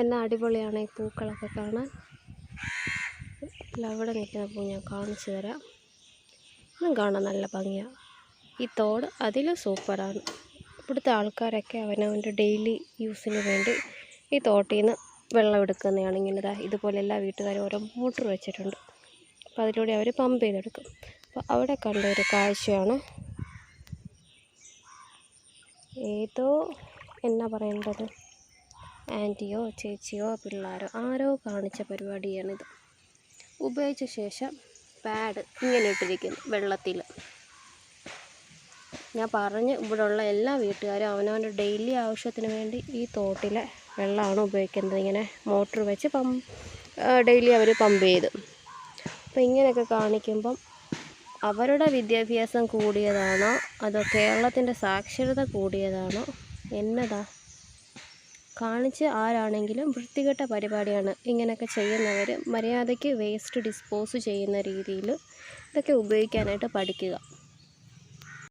എന്നാ അടിപൊളിയാണ് ഈ പൂക്കളൊക്കെ കാണാൻ. അവിടെ നിൽക്കുന്ന പൂ ഞാൻ കാണിച്ചു തരാം. ഇതും കാണാൻ നല്ല ഭംഗിയാണ് ഈ തോട് അതിലും സൂപ്പറാണ്. ഇവിടുത്തെ ആൾക്കാരൊക്കെ അവനവന്റെ ഡെയിലി യൂസിന് വേണ്ടി ഈ തോട്ടിൽ നിന്ന് വെള്ളം എടുക്കുന്നതാണ് ഇങ്ങനെ ഇതുപോലെ എല്ലാ വീട്ടുകാരും ഓരോ മോട്ടർ വെച്ചിട്ടുണ്ട്. അപ്പോൾ അതിലൂടെ അവർ പമ്പ് ചെയ്തെടുക്കും. അപ്പോൾ അവിടെ കണ്ട ഒരു കാഴ്ചയാണ്. ഏതോ എന്നാ പറയേണ്ടത്? ആന്റിയോ ചേച്ചിയോ പിള്ളേരോ ആരോ കാണിച്ച പരിപാടിയാണിത്. ഉപയോഗിച്ച ശേഷം പാഡ് ഇങ്ങനെ ഇട്ടിരിക്കുന്നു വെള്ളത്തിൽ. ഞാൻ പറഞ്ഞ് ഇവിടെയുള്ള എല്ലാ വീട്ടുകാരും അവനവന്റെ ഡെയിലി ആവശ്യത്തിന് വേണ്ടി ഈ തോട്ടിലെ വെള്ളമാണ് ഉപയോഗിക്കുന്നത്. ഇങ്ങനെ മോട്ടർ വെച്ച് പമ്പ് ഡെയിലി അവർ പമ്പ് ചെയ്ത്. അപ്പം ഇങ്ങനെയൊക്കെ കാണിക്കുമ്പം അവരുടെ വിദ്യാഭ്യാസം കൂടിയതാണോ? അതോ കേരളത്തിന്റെ സാക്ഷരത കൂടിയതാണോ? എന്നതാ കാണിച്ച് ആരാണെങ്കിലും വൃത്തികെട്ട പരിപാടിയാണ് ഇങ്ങനെയൊക്കെ ചെയ്യുന്നവർ മര്യാദയ്ക്ക് വേസ്റ്റ് ഡിസ്പോസ് ചെയ്യുന്ന രീതിയിൽ ഇതൊക്കെ ഉപയോഗിക്കാനായിട്ട് പഠിക്കുക.